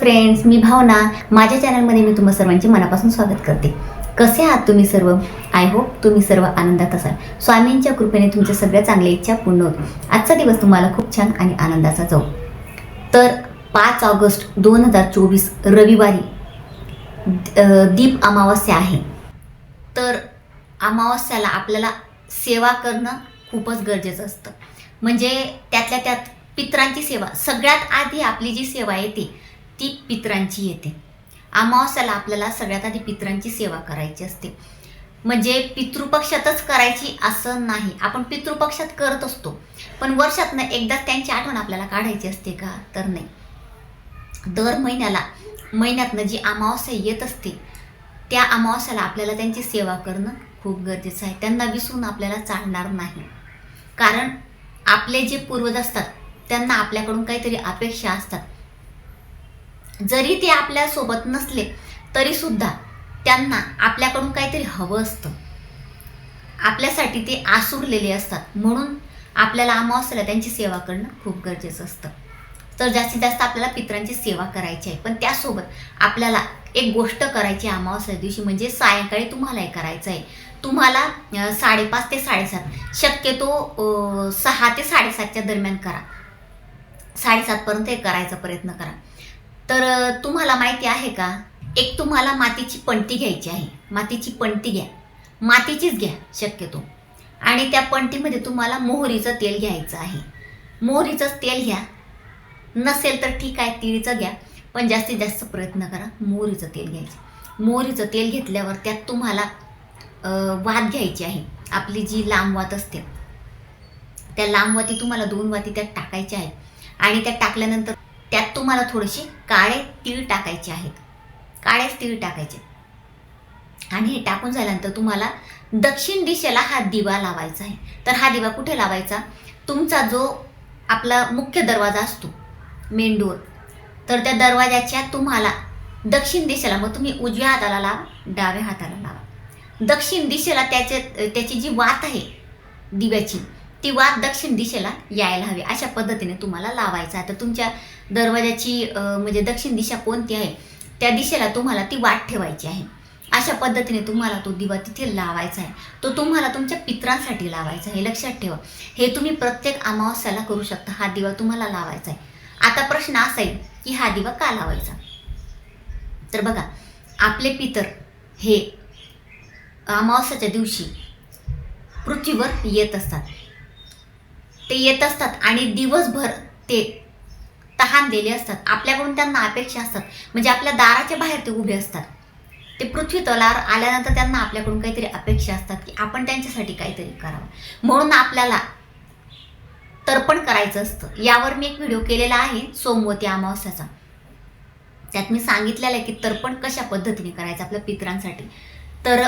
Friends मी भावना माझ्या चॅनलमध्ये मी तुम्हा सर्वांचे मनापासून स्वागत करते. कसे आहात तुम्ही सर्व? आय होप तुम्ही सर्व आनंदात असाल. स्वामींच्या कृपेने तुमच्या सगळ्या चांगल्या इच्छा पूर्ण होत आजचा दिवस तुम्हाला खूप छान आणि आनंदाचा जाऊ. तर पाच ऑगस्ट दोन हजार चोवीस रविवारी दीप अमावस्या आहे. तर अमावस्याला आपल्याला सेवा करणं खूपच गरजेचं असतं. म्हणजे त्यातल्या त्यात पित्रांची सेवा. सगळ्यात आधी आपली जी सेवा आहे ती ती पित्रांची येते. अमावस्याला आपल्याला सगळ्यात आधी पित्रांची सेवा करायची असते. म्हणजे पितृपक्षातच करायची असं नाही. आपण पितृपक्षात करत असतो. पण वर्षातनं एकदाच त्यांची आठवण आपल्याला काढायची असते का? तर नाही. दर महिन्याला महिन्यातनं जी अमावस्या येत असते त्या अमावस्याला आपल्याला त्यांची सेवा करणं खूप गरजेचं आहे. त्यांना विसरून आपल्याला चालणार नाही. कारण आपले जे पूर्वज असतात त्यांना आपल्याकडून काहीतरी अपेक्षा असतात. जरी ते आपल्यासोबत नसले तरी सुद्धा त्यांना आपल्याकडून काहीतरी हवं असतं. आपल्यासाठी ते आसुरलेले असतात. म्हणून आपल्याला अमावस्याला त्यांची सेवा करणं खूप गरजेचं असतं. तर जास्तीत जास्त आपल्याला पित्रांची सेवा करायची आहे. पण त्यासोबत आपल्याला एक गोष्ट करायची अमावस्या दिवशी म्हणजे सायंकाळी तुम्हाला हे करायचं आहे. तुम्हाला साडेपाच ते साडेसात शक्यतो सहा ते साडेसातच्या दरम्यान करा. साडेसातपर्यंत हे करायचा प्रयत्न करा. तर तुम्हाला माहिती आहे का? एक तुम्हाला मातीची पणती घ्यायची आहे. मातीची पणती घ्या. मातीचीच घ्या शक्यतो. आणि त्या पणतीमध्ये तुम्हाला मोहरीचं तेल घ्यायचं आहे. मोहरीचंच तेल घ्या. नसेल तर ठीक आहे तिळीचं घ्या. पण जास्तीत जास्त प्रयत्न करा मोहरीचं तेल घ्यायचं. मोहरीचं तेल घेतल्यावर त्यात तुम्हाला वात घ्यायची आहे. आपली जी लांब वात असते त्या लांब वाती तुम्हाला दोन वाती त्यात टाकायच्या आहेत. आणि त्या टाकल्यानंतर त्यात तुम्हाला थोडेसे काळे तीळ टाकायचे आहेत. काळेच तीळ टाकायचे. आणि हे टाकून झाल्यानंतर तुम्हाला दक्षिण दिशेला हा दिवा लावायचा आहे. तर हा दिवा कुठे लावायचा? तुमचा जो आपला मुख्य दरवाजा असतो मेन तर त्या दरवाजाच्या तुम्हाला दक्षिण दिशेला मग तुम्ही उजव्या हाताला लावा डाव्या हाताला लावा. दक्षिण दिशेला त्याच्या त्याची जी वात आहे दिव्याची ती वाद दक्षिण दिशेला यायला हवी. अशा पद्धतीने तुम्हाला लावायचा आहे. तर तुमच्या दरवाजाची म्हणजे दक्षिण दिशा कोणती आहे त्या दिशेला तुम्हाला ती वाट ठेवायची आहे. अशा पद्धतीने तुम्हाला तो दिवा तिथे लावायचा आहे. तो तुम्हाला तुमच्या पित्रांसाठी लावायचा आहे. लक्षात ठेवा. हे तुम्ही प्रत्येक अमावस्याला करू शकता. हा दिवा तुम्हाला लावायचा आहे. आता प्रश्न असा आहे की हा दिवा का लावायचा? तर बघा आपले पितर हे अमावस्याच्या दिवशी पृथ्वीवर येत असतात. ते येत असतात आणि दिवसभर ते तहानलेले असतात. आपल्याकडून त्यांना अपेक्षा असतात. म्हणजे आपल्या दाराच्या बाहेर ते उभे असतात. ते पृथ्वी तलावर आल्यानंतर त्यांना आपल्याकडून काहीतरी अपेक्षा असतात की आपण त्यांच्यासाठी काहीतरी करावं. म्हणून आपल्याला तर्पण करायचं असतं. यावर मी एक व्हिडिओ केलेला आहे सोमवती अमावस्याचा. त्यात मी सांगितलेलं आहे की तर्पण कशा पद्धतीने करायचं आपल्या पितरांसाठी. तर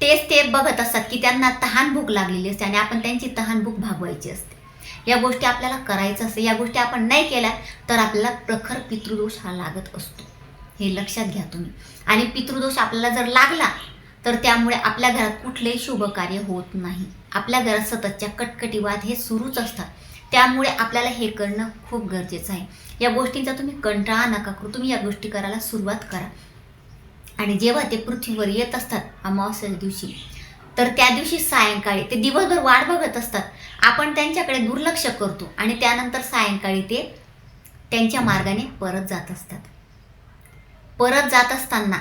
तेच ते बघत असतात की त्यांना तहान भूक लागलेली असते आणि आपण त्यांची तहान भूक भागवायची असते. या गोष्टी आपल्याला करायचं असते या गोष्टी आपण नाही केल्या तर आपल्याला प्रखर पितृदोष हा लागत असतो. हे लक्षात घ्या तुम्ही. आणि पितृदोष आपल्याला जर लागला तर त्यामुळे आपल्या घरात कुठलेही शुभ कार्य होत नाही. आपल्या घरात सततच्या कटकटीवाद हे सुरूच असतात. त्यामुळे आपल्याला हे करणं खूप गरजेचं आहे. या गोष्टींचा तुम्ही कंटाळा नका करू. तुम्ही या गोष्टी करायला सुरुवात करा. आणि जेव्हा ते पृथ्वीवर येत असतात अमावस्या दिवशी तर त्या दिवशी सायंकाळी ते दिवसभर वाट बघत असतात. आपण त्यांच्याकडे दुर्लक्ष करतो आणि त्यानंतर सायंकाळी ते त्यांच्या मार्गाने परत जात असतात. परत जात असताना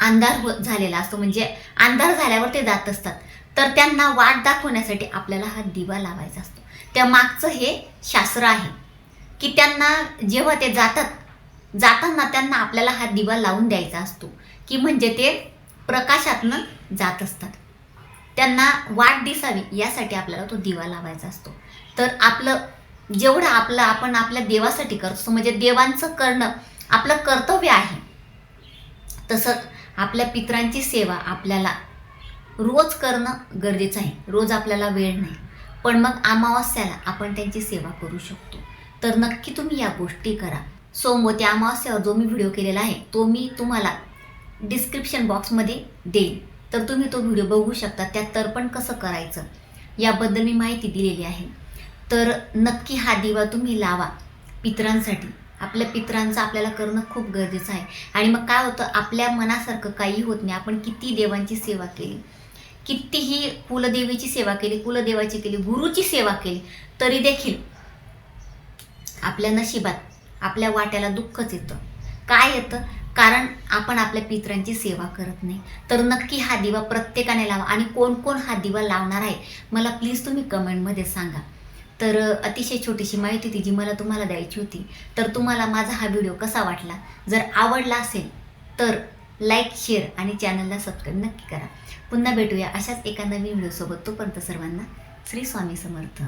अंधार हो- झालेला असतो. म्हणजे अंधार झाल्यावर ते जात असतात. तर त्यांना वाट दाखवण्यासाठी आपल्याला हा दिवा लावायचा असतो. त्या मागचं हे शास्त्र आहे की त्यांना जेव्हा ते जातात जाताना त्यांना आपल्याला हा दिवा लावून द्यायचा असतो. की म्हणजे ते प्रकाशातनं जात असतात. त्यांना वाट दिसावी यासाठी आपल्याला तो दिवा लावायचा असतो. तर आपलं जेवढं आपलं आपण आपल्या देवासाठी करतो म्हणजे देवांचं करणं आपलं कर्तव्य आहे. तसंच आपल्या पित्रांची सेवा आपल्याला रोज करणं गरजेचं आहे. रोज आपल्याला वेळ नाही. पण मग अमावस्याला आपण त्यांची सेवा करू शकतो. तर नक्की तुम्ही या गोष्टी करा. सोमवती अमावस्यावर जो मी व्हिडिओ केलेला आहे तो मी तुम्हाला डिस्क्रिप्शन बॉक्समध्ये देईन. तर तुम्ही तो व्हिडिओ बघू शकता. त्यात तर्पण कसं करायचं? याबद्दल मी माहिती दिलेली आहे. तर नक्की हा दिवा तुम्ही लावा पितरांसाठी. आपल्या पित्रांचं आपल्याला करणं खूप गरजेचं आहे. आणि मग काय होतं? आपल्या मनासारखं काही होत नाही. आपण किती देवांची सेवा केली? कितीही कुलदेवीची सेवा केली कुलदेवाची केली गुरुची सेवा केली तरी देखील आपल्या नशिबात आपल्या वाट्याला दुःखच येतं. काय येतं? कारण आपण आपल्या पितरांची सेवा करत नाही. तर नक्की हा दिवा प्रत्येकाने लावा. आणि कोण कोण हा दिवा लावणार आहे मला प्लीज तुम्ही कमेंटमध्ये सांगा. तर अतिशय छोटीशी माहिती होती जी मला तुम्हाला द्यायची होती. तर तुम्हाला माझा हा व्हिडिओ कसा वाटला? जर आवडला असेल तर लाईक शेअर आणि चॅनलला सबस्क्राईब नक्की करा. पुन्हा भेटूया अशाच एका नवीन व्हिडिओसोबत तोपर्यंत सर्वांना श्री स्वामी समर्थ.